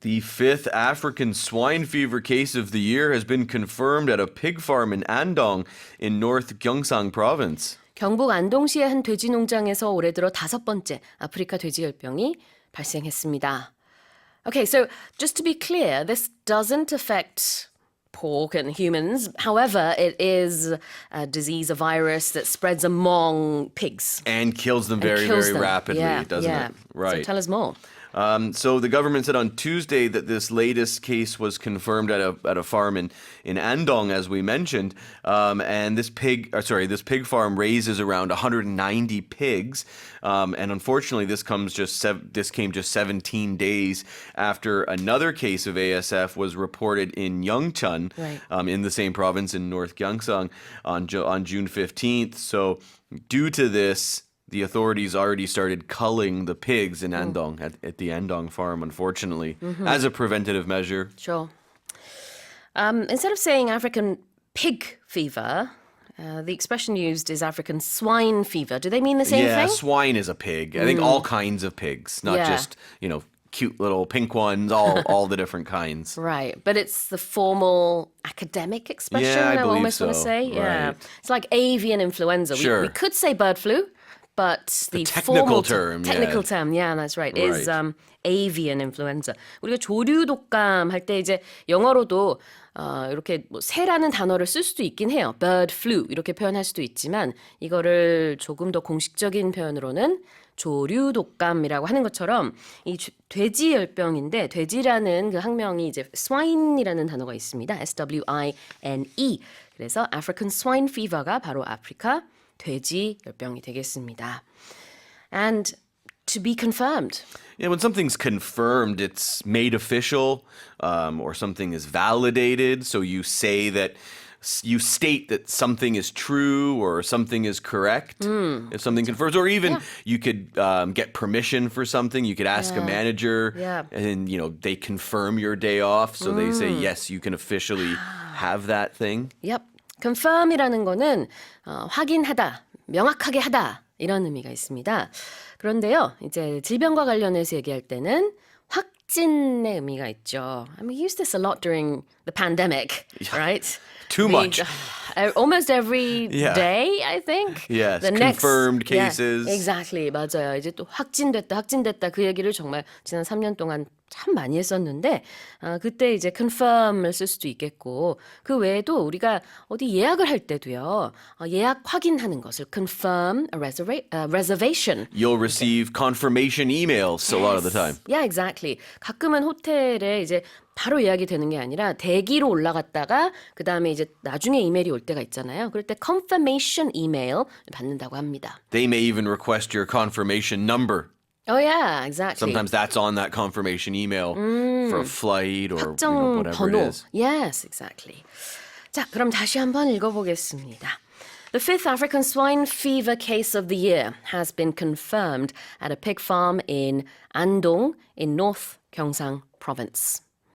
The fifth African swine fever case of the year has been confirmed at a pig farm in Andong in North Gyeongsang province. 경북 안동시의 한 돼지 농장에서 올해 들어 다섯 번째 아프리카 돼지열병이 발생했습니다. Okay, so just to be clear, this doesn't affect pork and humans. However, it is a disease, a virus that spreads among pigs. And kills them and very, kills very them. rapidly, yeah, doesn't yeah. it? Right. So tell us more. Um, so the government said on Tuesday that this latest case was confirmed at a at a farm in in Andong, as we mentioned, um, and this pig, or sorry, this pig farm raises around 190 pigs, um, and unfortunately, this comes just sev- this came just 17 days after another case of ASF was reported in Yeongchun, Right. um, in the same province in North Gyeongsang on on June 15th. So due to this. The authorities already started culling the pigs in Andong at, at the Andong farm, unfortunately, as a preventative measure. Sure. Um, instead of saying African pig fever, uh, the expression used is African swine fever. Do they mean the same yeah, thing? swine is a pig. I think all kinds of pigs, not Yeah. just you know cute little pink ones. All all the different kinds. Right, but it's the formal academic expression. Yeah, I believe almost want to so. say, yeah, Right. it's like avian influenza. We- Sure. We, could say bird flu, but the, technical formal t- term, yeah. technical term, yeah, that's right, is Right. um, avian influenza. 우리가 조류 독감 할 때 이제 영어로도 어, 이렇게 뭐 새라는 단어를 쓸 수도 있긴 해요. bird flu 이렇게 표현할 수도 있지만 이거를 조금 더 공식적인 표현으로는 조류 독감이라고 하는 것처럼 이 주- 돼지 열병인데 돼지라는 그 학명이 이제 swine이라는 단어가 있습니다. S W I N E. 그래서 African swine fever가 바로 아프리카 돼지 열병이 되겠습니다. And to be confirmed. Yeah, when something's confirmed, it's made official, um, or something is validated. So you say that you state that something is true or something is correct if something confirms or even you could um, get permission for something you could ask a manager Yeah. and you know they confirm your day off so they say yes you can officially have that thing Yep. Confirm이라는 거는 어, 확인하다, 명확하게 하다 이런 의미가 있습니다. 그런데요, 이제 질병과 관련해서 얘기할 때는 확진의 의미가 있죠. I mean, we use this a lot during the pandemic, right? Too We- much. uh, almost every Yeah. day, I think. Yes, confirmed Yeah, cases. exactly. 맞아요. 이제 또 확진됐다, 확진됐다 그 얘기를 정말 지난 3년 동안 참 많이 했었는데 아, 그때 이제 confirm을 쓸 수도 있겠고 그 외에도 우리가 어디 예약을 할 때도요 어, 예약 확인하는 것을 confirm a reserva- a reservation you'll receive confirmation emails a lot of the time Yeah, exactly. 가끔은 호텔에 이제 바로 예약이 되는 게 아니라 대기로 올라갔다가 그 다음에 이제 나중에 이메일이 올 때가 있잖아요. 그럴 때 confirmation email 받는다고 합니다. they may even request your confirmation number Oh yeah, exactly. Sometimes that's on that confirmation email for a flight or you know, 확정 whatever it 번호. is. Yes, exactly. 자, 그럼 다시 한번 읽어보겠습니다. The fifth African swine fever case of the year has been confirmed at a pig farm in Andong in North Gyeongsang province.